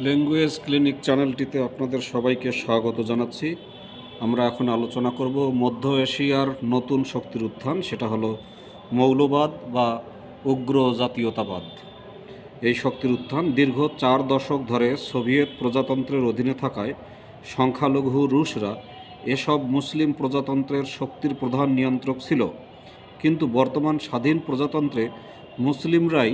Language clinic চ্যানেলটিতে আপনাদের সবাইকে স্বাগত জানাচ্ছি। আমরা এখন আলোচনা করব মধ্য এশিয়ার নতুন শক্তির উত্থান, সেটা হলো মৌলবাদ বা উগ্র জাতীয়তাবাদ। এই শক্তির উত্থান দীর্ঘ চার দশক ধরে সোভিয়েত প্রজাতন্ত্রের অধীনে থাকায় সংখ্যালঘু রুশরা এসব মুসলিম প্রজাতন্ত্রের শক্তির প্রধান নিয়ন্ত্রক ছিল। কিন্তু বর্তমান স্বাধীন প্রজাতন্ত্রে মুসলিমরাই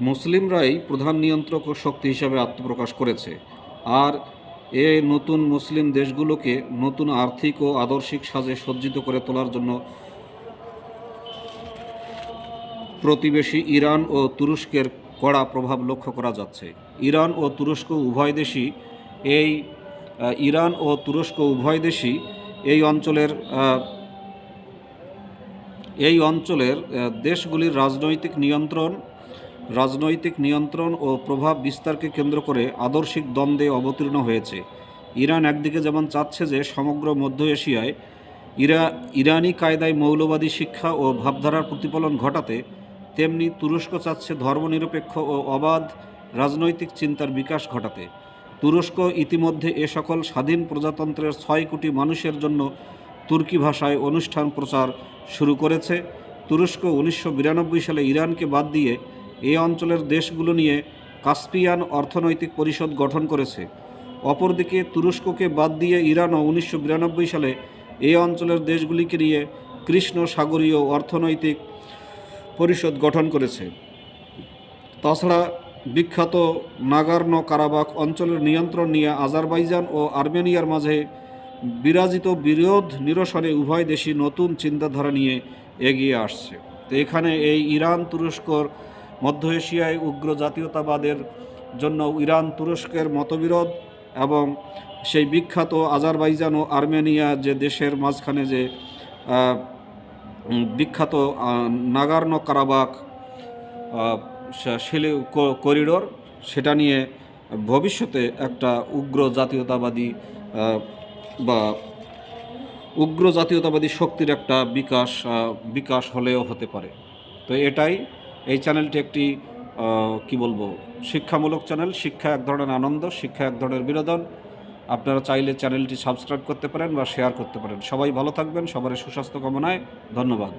মুসলিমরাই প্রধান নিয়ন্ত্রক শক্তি হিসাবে আত্মপ্রকাশ করেছে। আর এ নতুন মুসলিম দেশগুলোকে নতুন আর্থিক ও আদর্শিক সাজে সজ্জিত করে তোলার জন্য প্রতিবেশী ইরান ও তুরস্কের কড়া প্রভাব লক্ষ্য করা যাচ্ছে। ইরান ও তুরস্ক উভয় দেশই এই ইরান ও তুরস্ক উভয় দেশই এই অঞ্চলের এই অঞ্চলের দেশগুলির রাজনৈতিক নিয়ন্ত্রণ রাজনৈতিক নিয়ন্ত্রণ ও প্রভাব বিস্তারকে কেন্দ্র করে আদর্শিক দ্বন্দ্বে অবতীর্ণ হয়েছে। ইরান একদিকে যেমন চাচ্ছে যে সমগ্র মধ্য এশিয়ায় ইরা, ইরানি কায়দায় মৌলবাদী শিক্ষা ও ভাবধারার প্রতিফলন ঘটাতে, তেমনি তুরস্ক চাচ্ছে ধর্মনিরপেক্ষ ও অবাধ রাজনৈতিক চিন্তার বিকাশ ঘটাতে। তুরস্ক ইতিমধ্যে এ সকল স্বাধীন প্রজাতন্ত্রের ছয় কোটি মানুষের জন্য তুর্কি ভাষায় অনুষ্ঠান প্রচার শুরু করেছে। তুরস্ক উনিশশো বিরানব্বই সালে ইরানকে বাদ দিয়ে এই অঞ্চলের দেশগুলো নিয়ে কাস্পিয়ান অর্থনৈতিক পরিষদ গঠন করেছে। অপরদিকে তুরস্ককে বাদ দিয়ে ইরানও উনিশশো বিরানব্বই সালে এই অঞ্চলের দেশগুলিকে নিয়ে কৃষ্ণ সাগরীয় অর্থনৈতিক পরিষদ গঠন করেছে। তাছাড়া বিখ্যাত নাগার্নো কারাবাক অঞ্চলের নিয়ন্ত্রণ নিয়ে আজারবাইজান ও আর্মেনিয়ার মাঝে বিরাজিত বিরোধ নিরসনে উভয় দেশই নতুন চিন্তাধারা নিয়ে এগিয়ে আসছে। তো এখানে এই ইরান তুরস্কর মধ্য এশিয়ায় উগ্র জাতীয়তাবাদের জন্য ইরান তুরস্কের মতবিরোধ এবং সেই বিখ্যাত আজারবাইজান ও আর্মেনিয়া যে দেশের মাঝখানে যে বিখ্যাত নাগার্নো কারাবাক শিলি করিডোর, সেটা নিয়ে ভবিষ্যতে একটা উগ্র জাতীয়তাবাদী বা উগ্র জাতীয়তাবাদী শক্তির একটা বিকাশ বিকাশ হলেও হতে পারে। তো এটাই এই চ্যানেলটি একটি কি বলব, শিক্ষামূলক চ্যানেল শিক্ষা এক ধরনের আনন্দ, শিক্ষা এক ধরনের বিনোদন। আপনারা চাইলে চ্যানেলটি সাবস্ক্রাইব করতে পারেন বা শেয়ার করতে পারেন। সবাই ভালো থাকবেন সবার সুস্বাস্থ্য কামনায় ধন্যবাদ।